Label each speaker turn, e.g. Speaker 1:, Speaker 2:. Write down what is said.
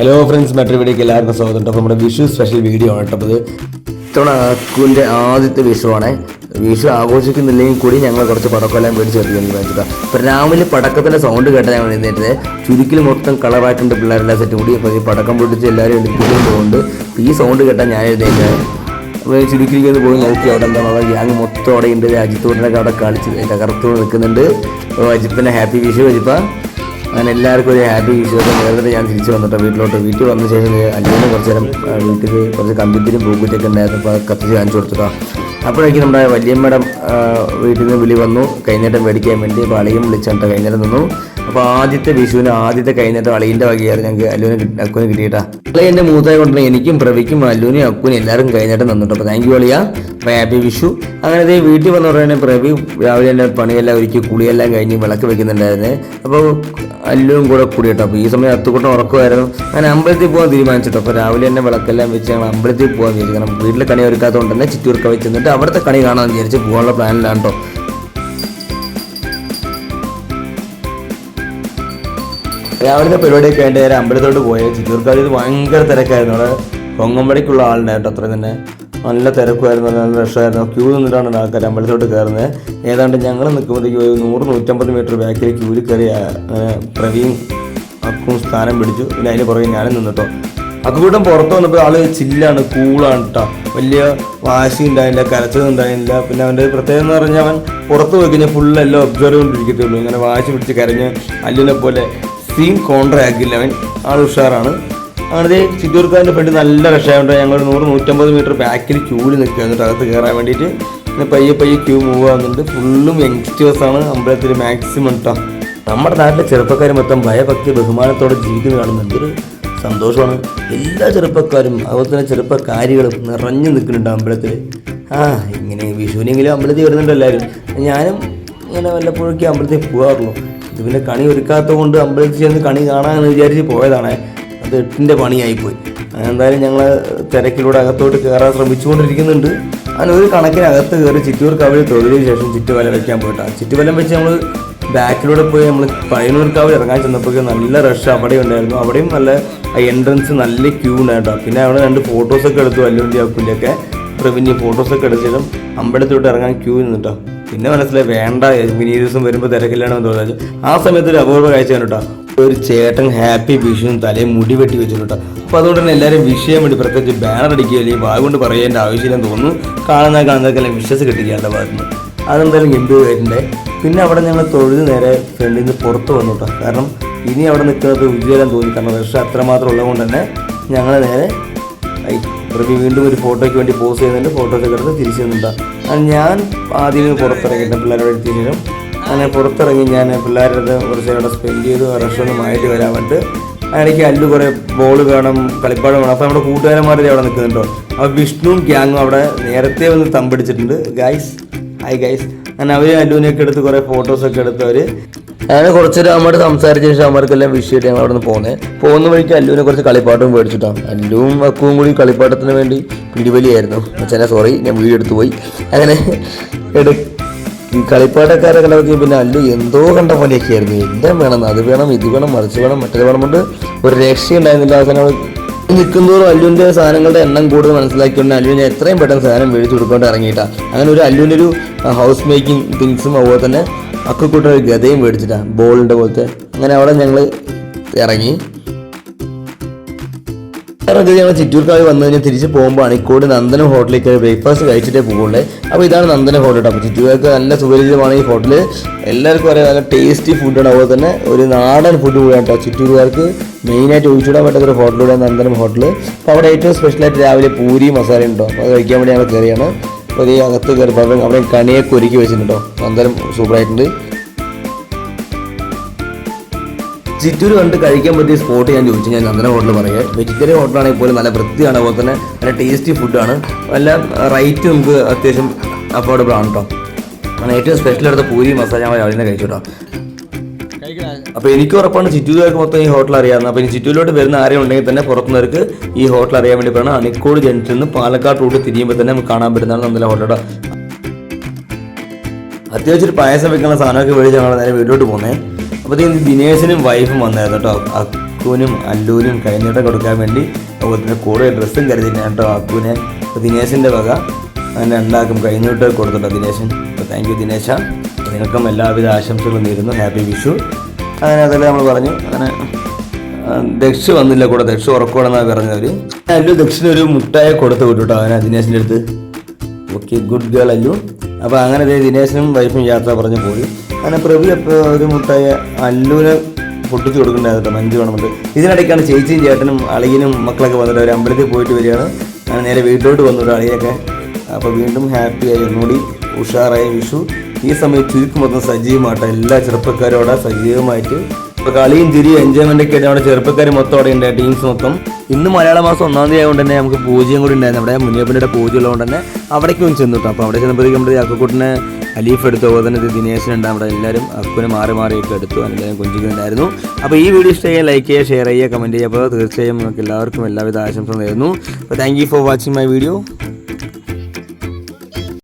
Speaker 1: Hello friends മറ്റൊരു വീഡിയോക്ക് എല്ലാവർക്കും സ്വാഗതം. അപ്പോൾ നമ്മുടെ വിഷു സ്പെഷ്യൽ വീഡിയോ ആണ് കേട്ടപ്പോൾ ഇത് ഇത്തവണ അക്കുവിന്റെ ആദ്യത്തെ വിഷുവാണ്. വിഷു ആഘോഷിക്കുന്നില്ലെങ്കിൽ കൂടി ഞങ്ങൾ കുറച്ച് പടക്കമെല്ലാം മേടിച്ച് വെച്ചിട്ടുണ്ട് വെച്ചിട്ടാ രാവിലെ പടക്കത്തിന്റെ സൗണ്ട് കേട്ടാൽ ഞങ്ങൾ എഴുന്നേറ്റത്. ചുരുക്കിൽ മൊത്തം കളറായിട്ടുണ്ട് പിള്ളേരെല്ലാം സെറ്റ് കൂടി. അപ്പോൾ ഈ പടക്കം പൊട്ടിച്ച് എല്ലാവരും എടുക്കുകയും ഈ സൗണ്ട് കേട്ടാൽ ഞാൻ എഴുന്നേറ്റത് ചുരുക്കിലേക്ക് പോയി നോക്കി അവിടെ എന്താണ് അവിടെ ഗ്യാങ് മൊത്തം അവിടെ ഉണ്ട്. അജിത്തോടിനൊക്കെ അവിടെ കളിച്ച് തകർത്ത് നിൽക്കുന്നുണ്ട്. അജിപ്പിന്റെ ഹാപ്പി വിഷു അജിപ്പ അങ്ങനെ എല്ലാവർക്കും ഒരു ഹാപ്പി വിഷുവൊക്കെ നേരത്തെ ഞാൻ തിരിച്ചു വന്നിട്ട് വീട്ടിലോട്ട്. വീട്ടിൽ വന്ന ശേഷം അല്ലെങ്കിൽ കുറച്ച് നേരം വീട്ടിൽ കുറച്ച് കമ്പിത്തിരും പൂക്കുറ്റൊക്കെ ഉണ്ടായിരുന്നു. അപ്പോൾ കത്തിച്ച് കാണിച്ചു കൊടുത്തിട്ടോ. അപ്പോഴേക്കും നമ്മുടെ വലിയമ്മയുടെ വീട്ടിൽ നിന്ന് വിളി വന്നു. കൈനേട്ടം മേടിക്കാൻ വേണ്ടി അപ്പോൾ അളിയും വിളിച്ചിട്ട് കൈനേരം നിന്നു. അപ്പോൾ ആദ്യത്തെ വിഷുവിന് ആദ്യത്തെ കഴിഞ്ഞിട്ട് അളിയിന്റെ വകയായിരുന്നു ഞങ്ങൾക്ക് അല്ലുവിന് അക്കുവിന് കിട്ടിയിട്ടാ. അളി എന്റെ മൂത്തായി കൊണ്ടുവന്ന് എനിക്കും പ്രവിക്കും അല്ലുവിനും അക്കുവിനും എല്ലാവരും കഴിഞ്ഞിട്ട് തന്നിട്ടോ അപ്പോൾ താങ്ക് യു അളിയ. അപ്പോൾ ഹാപ്പി വിഷു. അങ്ങനെ ദേ വീട്ടിൽ വന്ന ഉടനെ പ്രവി രാവിലെ തന്നെ പണിയെല്ലാം ഒരുക്കി കുളിയെല്ലാം കഴിഞ്ഞ് വിളക്ക് വെക്കുന്നുണ്ടായിരുന്നു. അപ്പോൾ അല്ലുവും കൂടെ കൂടി കേട്ടോ അപ്പോൾ ഈ സമയം അത്തുകൂട്ടം ഉറക്കുമായിരുന്നു. അങ്ങനെ അമ്പലത്തിൽ പോകാൻ തീരുമാനിച്ചിട്ടോ. അപ്പോൾ രാവിലെ തന്നെ വിളക്കെല്ലാം വെച്ച് ഞങ്ങൾ അമ്പലത്തിൽ പോകാൻ വിചാരിച്ചു കാരണം കണി ഒരുക്കാത്തതുകൊണ്ട് തന്നെ ചിറ്റൂർക്ക വെച്ച് അവിടുത്തെ കണി കാണാമെന്ന് വിചാരിച്ച് പോകാനുള്ള പ്ലാനിലാണ് കേട്ടോ രാവിലത്തെ പരിപാടിയൊക്കെ ആയിട്ട് നേരെ അമ്പലത്തോട്ട് പോയ. ചിറ്റൂർക്കാട് ഭയങ്കര തിരക്കായിരുന്നു. അവിടെ കൊങ്ങമ്പടിക്കുള്ള ആളുണ്ടായിട്ട് അത്രയും തന്നെ നല്ല തിരക്കുമായിരുന്നു നല്ല രക്ഷമായിരുന്നു ക്യൂ നിന്നിട്ടാണ് ആൾക്കാർ അമ്പലത്തോട്ട് കയറുന്നത്. ഏതാണ്ട് ഞങ്ങൾ നിൽക്കുമ്പോഴത്തേക്ക് ഒരു നൂറ് നൂറ്റമ്പത് മീറ്റർ ബാക്കിൽ ക്യൂവിൽ കയറി പ്രവീൺ അക്കും സ്ഥാനം പിടിച്ചു. പിന്നെ അതിന് പുറകെ ഞാനും നിന്നിട്ടോ അക്കുകൂട്ടം പുറത്ത് വന്നപ്പോൾ ആൾ ചില്ലാണ് കൂളാണ് കേട്ടോ വലിയ വാശി ഉണ്ടായില്ല കരച്ചത് ഉണ്ടായില്ല പിന്നെ അവന്റെ പ്രത്യേകത എന്ന് പറഞ്ഞാൽ അവൻ പുറത്ത് പോയി കഴിഞ്ഞാൽ ഫുൾ എല്ലാം ഒബ്സർവ് കൊണ്ടിരിക്കത്തുള്ളൂ ഇങ്ങനെ വാശി പിടിച്ച് കരഞ്ഞ് അല്ലിനെ പോലെ സീൻ കോൺട്ര ആക്കില്ല അവൻ ആൾ ഉഷാറാണ്. അങ്ങനെ ചിറ്റൂർക്കാരന്റെ ഫ്രണ്ട് നല്ല രക്ഷയുണ്ട് ഞങ്ങൾ നൂറ് നൂറ്റമ്പത് മീറ്റർ ബാക്കിൽ ക്യൂവിൽ നിൽക്കുക എന്നിട്ട് അകത്ത് കയറാൻ വേണ്ടിയിട്ട് പിന്നെ പയ്യെ പയ്യെ ക്യൂ മൂവ് ആകുന്നുണ്ട് ഫുള്ളും യങ്സ്റ്റേഴ്സാണ് അമ്പലത്തിൽ മാക്സിമം ഇട്ടാം നമ്മുടെ നാട്ടിലെ ചെറുപ്പക്കാർ മൊത്തം ഭയഭക്തി ബഹുമാനത്തോടെ ജീവിക്കുന്നത് കാണുന്നുണ്ട് ഒരു സന്തോഷമാണ്. എല്ലാ ചെറുപ്പക്കാരും അതുപോലെ തന്നെ ചെറുപ്പക്കാരികളും നിറഞ്ഞു നിൽക്കുന്നുണ്ട് അമ്പലത്തിൽ ആ ഇങ്ങനെ വിഷുവിനെങ്കിലും അമ്പലത്തിൽ വരുന്നുണ്ട് എല്ലാവരും. ഞാനും ഇങ്ങനെ വല്ലപ്പോഴൊക്കെ അമ്പലത്തിൽ പോകാറുള്ളൂ. ഇത് പിന്നെ കണി ഒരുക്കാത്തത് കൊണ്ട് അമ്പലത്തിൽ ചെന്ന് കണി കാണാമെന്ന് വിചാരിച്ച് പോയതാണ്. അത് എട്ടിന്റെ പണിയായിപ്പോയി. എന്തായാലും ഞങ്ങൾ തിരക്കിലൂടെ അകത്തോട്ട് കയറാൻ ശ്രമിച്ചുകൊണ്ടിരിക്കുന്നുണ്ട്. അങ്ങനെ ഒരു കണക്കിന് അകത്ത് കയറി ചിറ്റൂർ കവലി തൊഴിലിന് ശേഷം ചുറ്റുവലം വയ്ക്കാൻ പോയിട്ടാണ് ചുറ്റുവലം വെച്ച് നമ്മൾ ബാക്കിലൂടെ പോയി നമ്മൾ പയ്യന്നൂർ കാവിൽ ഇറങ്ങാൻ ചെന്നപ്പോഴേക്കും നല്ല റഷ് അവിടെ ഉണ്ടായിരുന്നു. അവിടെയും നല്ല എൻട്രൻസ് നല്ല ക്യൂ ഉണ്ടായിട്ടോ പിന്നെ അവിടെ രണ്ട് ഫോട്ടോസൊക്കെ എടുത്തു അല്ലുണ്ടി അക്കുന്റെ ഒക്കെ. പിന്നെ ഫോട്ടോസൊക്കെ എടുത്തതും അമ്പലത്തിലോട്ട് ഇറങ്ങാൻ ക്യൂ നിന്നിട്ടോ. പിന്നെ മനസ്സിലായി വേണ്ട ഇനി വരുമ്പോൾ തിരക്കില്ലാണെന്ന് തോന്നുന്നു. ആ സമയത്ത് ഒരു അപൂർവ കാഴ്ച കണ്ടോ ഒരു ചേട്ടൻ ഹാപ്പി വിഷുവും തലയും മുടി വെട്ടി വെച്ചിട്ടോ അപ്പോൾ അതുകൊണ്ട് തന്നെ എല്ലാവരും വിഷയം വേണ്ടി പ്രത്യേകിച്ച് ബാനർ അടിക്കുക അല്ലെങ്കിൽ വാഗുകൊണ്ട് പറയേണ്ട ആവശ്യമില്ലെന്ന് തോന്നുന്നു. കാണുന്ന കാണുന്നതൊക്കെ വിശ്വസ് കിട്ടിക്കേണ്ട ഭാഗത്തുനിന്ന്. അതെന്തായാലും ഗംഭീരമായിട്ടുണ്ട് പിന്നെ അവിടെ ഞങ്ങൾ തൊഴുത് നേരെ ഫ്രണ്ടിൽ നിന്ന് പുറത്ത് വന്നു കേട്ടോ കാരണം ഇനി അവിടെ നിൽക്കുന്നത് ഉജ്ജ്വലം തോന്നി. കാരണം റഷ് അത്രമാത്രം ഉള്ളതുകൊണ്ട് തന്നെ ഞങ്ങൾ നേരെ പ്രവി വീണ്ടും ഒരു ഫോട്ടോയ്ക്ക് വേണ്ടി പോസ് ചെയ്യുന്നുണ്ട്. ഫോട്ടോസൊക്കെ എടുത്ത് തിരിച്ചു നിന്നിട്ടാണ് ഞാൻ ആദ്യം പുറത്തിറങ്ങിയിട്ട് പിള്ളേരുടെ ശേഷം അങ്ങനെ പുറത്തിറങ്ങി ഞാൻ പിള്ളേരുടെ കുറച്ച് അവിടെ സ്പെൻഡ് ചെയ്തു. റെസ്റ്റോറന്റും ആയിട്ട് വരാൻ വേണ്ടിട്ട്. എനിക്ക് അല്ലു കുറേ ബോൾ വേണം കളിപ്പാടം വേണം അപ്പോൾ നമ്മുടെ കൂട്ടുകാരന്മാരുടെ അവിടെ നിൽക്കുന്നുണ്ടോ? അപ്പോൾ വിഷ്ണുവും ഗ്യാങ്ങും അവിടെ നേരത്തെ വന്ന് തമ്പടിച്ചിട്ടുണ്ട് ഗൈസ് ഹായ് ഗൈസ് അങ്ങനെ അവർ അല്ലുവിനെയൊക്കെ എടുത്ത് കുറേ ഫോട്ടോസൊക്കെ എടുത്ത് അവർ അങ്ങനെ കുറച്ചൊരു അമ്മയോട് സംസാരിച്ച ശേഷം അമ്മർക്കെല്ലാം വിഷയമായിട്ട് ഞങ്ങൾ അവിടെ നിന്ന് പോകുന്നത് പോകുന്ന വഴിക്ക് അല്ലുവിനെ കുറച്ച് കളിപ്പാട്ടും മേടിച്ചിട്ടാണ് അല്ലുവും അക്കുവും കൂടി കളിപ്പാട്ടത്തിന് വേണ്ടി പിടിവലിയായിരുന്നു. അച്ഛനെ സോറി ഞാൻ വീട് എടുത്തു പോയി. അങ്ങനെ എടു ഈ കളിപ്പാട്ടക്കാരെ കണ്ടതൊക്കെ പിന്നെ അല്ലു എന്തോ കണ്ട പോലെയൊക്കെ ആയിരുന്നു എല്ലാം വേണം അത് വേണം ഇത് വേണം മറിച്ച് വേണം മറ്റേത് വേണം കൊണ്ട് ഒരു രക്ഷയുണ്ടായിരുന്നില്ല അവസാനം നിൽക്കുന്നതോറും അല്ലുവിന്റെ സാധനങ്ങളുടെ എണ്ണം കൂടുതൽ മനസ്സിലാക്കിക്കൊണ്ട് അല്ലുവിനെ എത്രയും പെട്ടെന്ന് സാധനം മേടിച്ച് കൊടുക്കൊണ്ട് ഇറങ്ങിയിട്ടാണ് അങ്ങനെ ഒരു അല്ലുവിന്റെ ഒരു ഹൗസ് മേക്കിംഗ് തിങ്സും അതുപോലെ തന്നെ അക്കുക്കൂട്ട ഒരു ഗതയും മേടിച്ചിട്ടാണ് ബോളിന്റെ പോലത്തെ. അങ്ങനെ അവിടെ ഞങ്ങൾ ഇറങ്ങി. ഇറങ്ങി ഞങ്ങൾ ചിറ്റൂർക്കാവ് വന്നു കഴിഞ്ഞാൽ തിരിച്ച് പോകുമ്പോൾ അണിക്കോട് നന്ദന ഹോട്ടലിൽ കയറി ബ്രേക്ക്ഫാസ്റ്റ് കഴിച്ചിട്ടേ പോകുള്ളേ അപ്പോൾ ഇതാണ് നന്ദന ഹോട്ടൽ അപ്പോൾ ചിറ്റൂർക്ക് നല്ല സുപരിചിതമാണ് ഈ ഹോട്ടൽ എല്ലാവർക്കും അറിയാം നല്ല ടേസ്റ്റി ഫുഡാണ് അതുപോലെ തന്നെ ഒരു നാടൻ ഫുഡ് കൂടെയാണ് കേട്ടോ. ചിറ്റൂർക്കാർക്ക് മെയിനായിട്ട് ഒഴിച്ചുവിടാൻ പറ്റാത്ത ഒരു ഹോട്ടലൂടെ നന്ദനം ഹോട്ടൽ അപ്പോൾ അവിടെ ഏറ്റവും സ്പെഷ്യലായിട്ട് രാവിലെ പൂരി മസാല ഉണ്ടോ അത് കഴിക്കാൻ വേണ്ടി ഞങ്ങൾ കയറിയാണ് ഈ അകത്ത് കയറി അവിടെ കണിയൊക്കെ ഒരുക്കി വെച്ചിട്ടുണ്ടോ നന്ദനം സൂപ്പറായിട്ടുണ്ട് ചിറ്റൂർ കണ്ട് കഴിക്കാൻ പറ്റിയ സ്പോട്ട് ഞാൻ ചോദിച്ചു. ഞാൻ നന്ദന ഹോട്ടൽ പറയുക വെജിറ്റേറിയൻ ഹോട്ടലാണെങ്കിൽ പോലും നല്ല വൃത്തിയാണ്. അതുപോലെ തന്നെ നല്ല ടേസ്റ്റി ഫുഡാണ് നല്ല റൈറ്റ് നമുക്ക് അത്യാവശ്യം അഫോർഡബിൾ ആണ് കേട്ടോ അങ്ങനെ ഏറ്റവും സ്പെഷ്യൽ എടുത്ത പൂരി മസാല ഞാൻ രാവിലെ കഴിച്ചു കേട്ടോ അപ്പോൾ എനിക്ക് ഉറപ്പാണ് ചിറ്റൂരുകാർക്ക് മൊത്തം ഈ ഹോട്ടൽ അറിയാവുന്നത്. അപ്പോൾ ഇനി ചിറ്റൂരിലോട്ട് വരുന്ന ആരെയും ഉണ്ടെങ്കിൽ തന്നെ പുറത്തുനിന്നവർക്ക് ഈ ഹോട്ടൽ അറിയാൻ വേണ്ടി പറയണം. അണിക്കോട് ജംഗ്ഷനിൽ നിന്ന് പാലക്കാട് റൂട്ട് തിരിയുമ്പോൾ തന്നെ നമുക്ക് കാണാൻ പറ്റുന്നതാണ് നല്ല ഹോട്ടൽ കേട്ടോ അത്യാവശ്യം ഒരു പായസം വെക്കുന്ന സാധനമൊക്കെ മേടിച്ച് ഞങ്ങൾ നേരെ വീട്ടിലോട്ട് പോകുന്നത് അപ്പോഴത്തേക്കും ദിനേശനും വൈഫും വന്നായിരുന്നു കേട്ടോ അക്കു അക്കുവിനും അല്ലൂനും കഴിഞ്ഞിട്ട് കൊടുക്കാൻ വേണ്ടി അതുപോലെ കൂടെ ഡ്രസ്സും കരുതിയിരുന്നു കേട്ടോ അക്കുവിനെ അപ്പോൾ ദിനേശിന്റെ വക അങ്ങനെ രണ്ടാക്കും കഴിഞ്ഞിട്ട് കൊടുത്തിട്ടോ ദിനേശൻ. അപ്പോൾ താങ്ക് യു ദിനേശ. നിങ്ങൾക്കും എല്ലാവിധ ആശംസകളും നേരുന്നു. ഹാപ്പി വിഷു. അങ്ങനെ അതെല്ലാം നമ്മൾ പറഞ്ഞു. അങ്ങനെ ദക്ഷ വന്നില്ല കൂടെ. ദക്ഷ ഉറക്കോടെന്നാണ് പറഞ്ഞവർ അല്ലു ദക്ഷിന് ഒരു മുട്ടായ കൊടുത്തു വിട്ടു കേട്ടോ ദിനേശിന്റെ അടുത്ത്. ഓക്കെ ഗുഡ് ഗേൾ അല്ലു. അപ്പോൾ അങ്ങനെ ദിനേശനും വൈഫും യാത്ര പറഞ്ഞു പോയി. അങ്ങനെ പ്രവി ഒരു മുട്ടായ അല്ലുവിന് പൊട്ടിച്ചു കൊടുക്കുന്നുണ്ടായിരുന്നു മഞ്ജു വേണമെന്ന് ഇതിനിടയ്ക്കാണ് ചേച്ചിയും ചേട്ടനും അളിയനും മക്കളൊക്കെ വന്നിട്ട് ഒരു അമ്പലത്തിൽ പോയിട്ട് വരികയാണ്. അങ്ങനെ നേരെ വീട്ടിലോട്ട് വന്നു ഒരു അളിയൊക്കെ. അപ്പോൾ വീണ്ടും ഹാപ്പിയായി ഒന്നുകൂടി ഉഷാറായ വിഷു. ഈ സമയത്ത് ചുരുക്കം മൊത്തം സജീവമായിട്ട് എല്ലാ ചെറുപ്പക്കാരും സജീവമായിട്ട് ഇപ്പൊ കളിയും തിരി എൻജോയ്മെന്റ് ഒക്കെ അവിടെ ചെറുപ്പക്കാർ മൊത്തം അവിടെ ഉണ്ട്. ടീംസ് മൊത്തം. ഇന്ന് മലയാള മാസം ഒന്നാം തീയതി ആയതുകൊണ്ട് തന്നെ നമുക്ക് പൂജയും കൂടി ഉണ്ടായിരുന്നു. അവിടെ മുനിയപ്പന്റെ പൂജ ഉള്ളതുകൊണ്ട് തന്നെ അവിടേക്ക് ഒന്ന് ചെന്നു കേട്ടോ അപ്പോൾ അവിടെ ചെന്നപ്പോഴേക്കും നമ്മുടെ അക്കുക്കുട്ടിനെ അലീഫ് എടുത്തു അതുപോലെ തന്നെ ദിനേശനുണ്ട് അവിടെ എല്ലാവരും അക്കുനെ മാറി മാറിയൊക്കെ എടുത്തു. എല്ലാവരും കുഞ്ചിക്കുന്നുണ്ടായിരുന്നു. അപ്പോൾ ഈ വീഡിയോ ഇഷ്ടം ചെയ്യാൻ ലൈക്ക് ചെയ്യുക ഷെയർ ചെയ്യുക കമന്റ് ചെയ്യുക. അപ്പോൾ തീർച്ചയായും നമുക്ക് എല്ലാവർക്കും എല്ലാവിധ ആശംസ നേരുന്നു. അപ്പോൾ thank you for watching my video